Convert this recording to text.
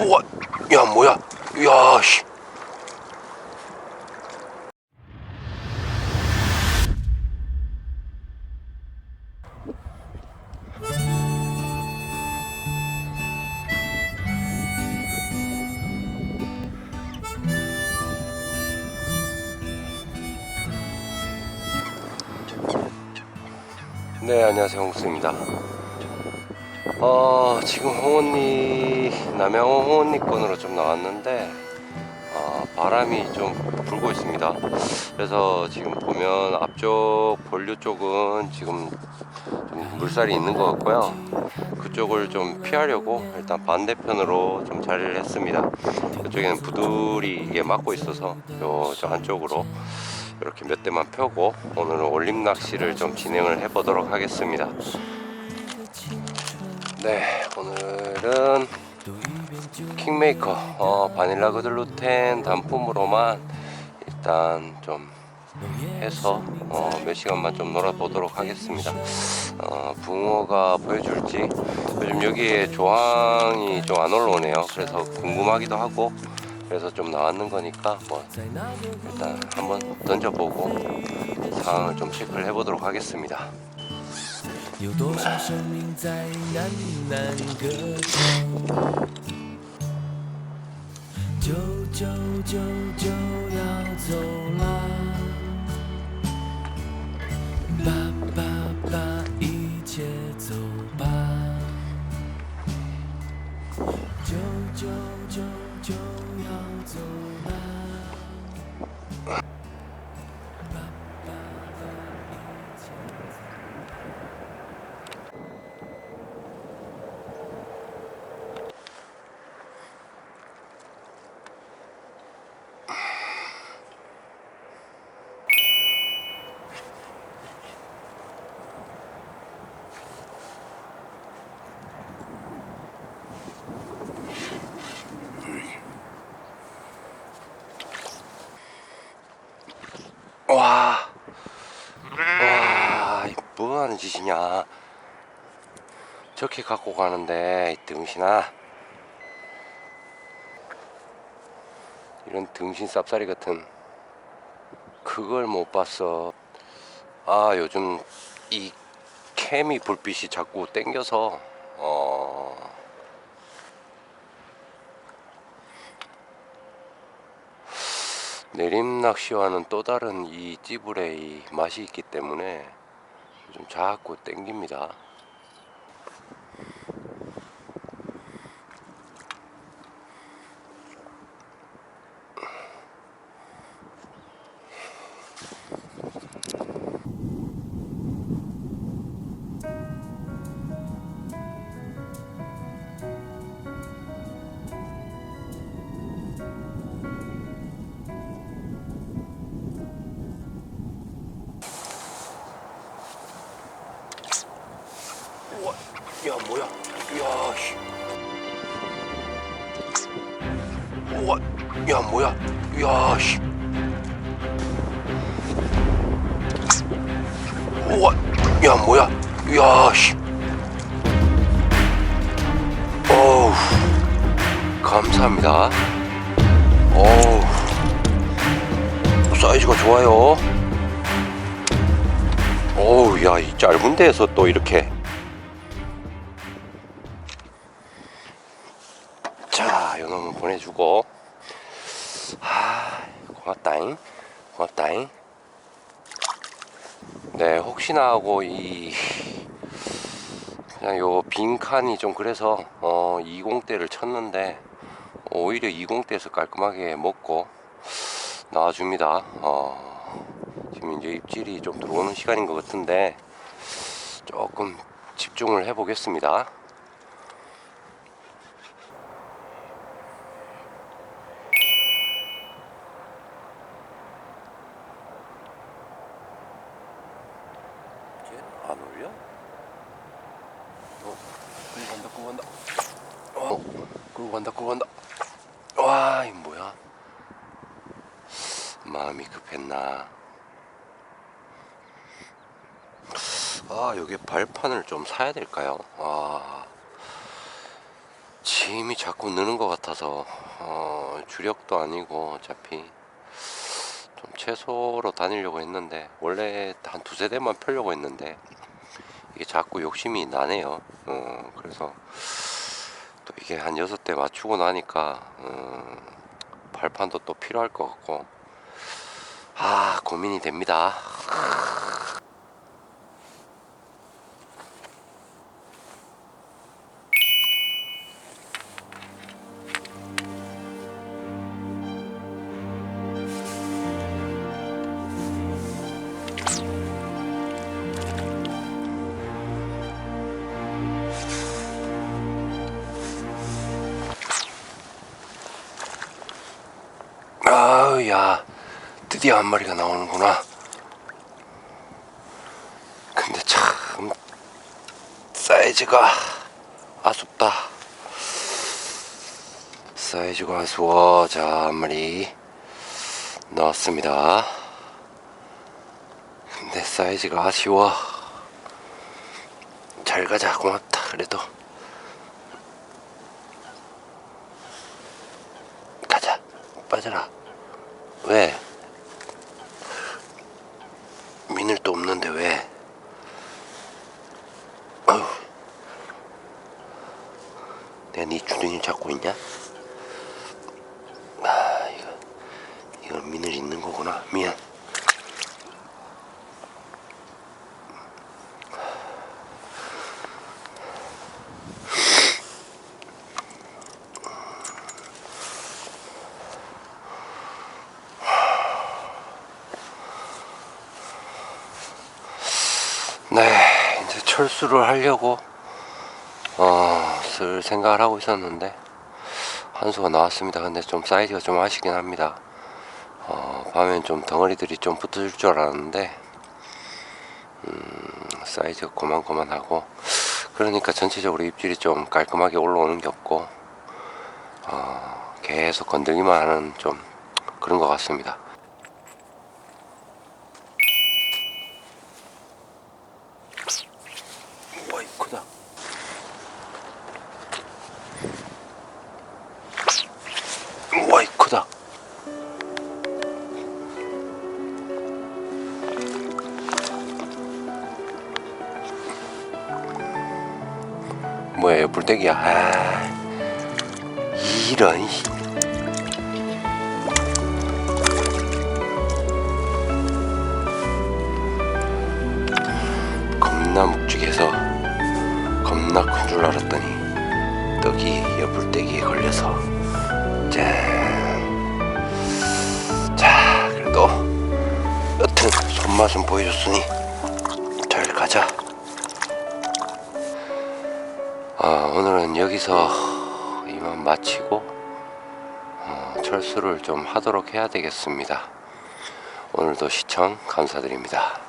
우와, 야 뭐야? 야 씨. 네, 안녕하세요. 홍수입니다. 어, 지금 홍언니, 남양호 홍언니 건으로 좀 나왔는데, 어, 바람이 좀 불고 있습니다. 그래서 지금 보면 앞쪽 본류 쪽은 지금 좀 물살이 있는 것 같고요. 그쪽을 좀 피하려고 일단 반대편으로 좀 자리를 했습니다. 그쪽에는 부들이 이게 막고 있어서 요, 저 안쪽으로 이렇게 몇 대만 펴고 오늘은 올림 낚시를 좀 진행을 해보도록 하겠습니다. 네, 오늘은 킹메이커 어, 바닐라 그들루텐 단품으로만 일단 좀 해서 어, 몇 시간만 좀 놀아보도록 하겠습니다. 어, 붕어가 보여줄지 요즘 여기에 조항이 좀 안 올라오네요. 그래서 궁금하기도 하고 그래서 좀 나왔는 거니까 뭐 일단 한번 던져보고 상황을 좀 체크를 해보도록 하겠습니다. 有多少生命在喃喃歌唱？就就就就要走了， 와, 와, 이뭐 하는 짓이냐? 저렇게 갖고 가는데 이 등신아, 이런 등신 쌉싸리 같은 그걸 못 봤어. 아, 요즘 이 케미 불빛이 자꾸 땡겨서 어. 내림 낚시와는 또 다른 이이 맛이 있기 때문에 좀 자꾸 땡깁니다. 야 뭐야? 야 씨. 우와, 야 뭐야? 야 씨. 우와, 야 뭐야? 야 씨. 어우, 감사합니다. 어우, 사이즈가 좋아요. 어우, 야, 이 짧은 데에서 또 이렇게. 고맙다잉. 고맙다잉. 네, 혹시나 하고 이, 그냥 요 빈칸이 좀 그래서, 어, 20대를 쳤는데, 오히려 20대에서 깔끔하게 먹고 나와줍니다. 어, 지금 이제 입질이 좀 들어오는 시간인 것 같은데, 조금 집중을 해 보겠습니다. 안 올려? 어, 끌고 간다. 어, 끌고 간다, 끌고 간다. 와, 이 뭐야? 마음이 급했나? 아, 여기 발판을 좀 사야 될까요? 아, 치, 힘이 자꾸 느는 것 같아서 어, 주력도 아니고 어차피 좀 최소로 다니려고 했는데 원래 한 두세 대만 펴려고 했는데 이게 자꾸 욕심이 나네요. 어, 그래서 또 이게 한 여섯 대 맞추고 나니까 어, 발판도 또 필요할 것 같고 아 고민이 됩니다. 아우 야 드디어 한 마리가 나오는구나. 근데 참 사이즈가 아쉽다. 사이즈가 아쉬워. 자 한 마리 나왔습니다. 근데 사이즈가 아쉬워. 잘 가자 고맙다 그래도. 가자 빠져라 왜? 미늘도 없는데 왜? 아유. 내가 네 주둥이 잡고 있냐? 아 이거 이거 미늘 있는 거구나 미안 네 이제 철수를 하려고 어, 쓸 생각을 하고 있었는데 한수가 나왔습니다. 근데 좀 사이즈가 좀 아쉽긴 합니다. 어, 밤엔 좀 덩어리들이 좀 붙을 줄 알았는데 음, 사이즈가 고만고만하고 그러니까 전체적으로 입질이 좀 깔끔하게 올라오는 게 없고 어, 계속 건들기만 하는 좀 그런 것 같습니다 뭐야 불떼기야 아 이런 이. 겁나 묵직해서 겁나 큰 줄 알았더니 떡이 여불떼기에 걸려서 짠. 자 그래도 여튼 손맛은 보여줬으니 잘 가자 아 오늘은 여기서 이만 마치고 어, 철수를 좀 하도록 해야 되겠습니다. 오늘도 시청 감사드립니다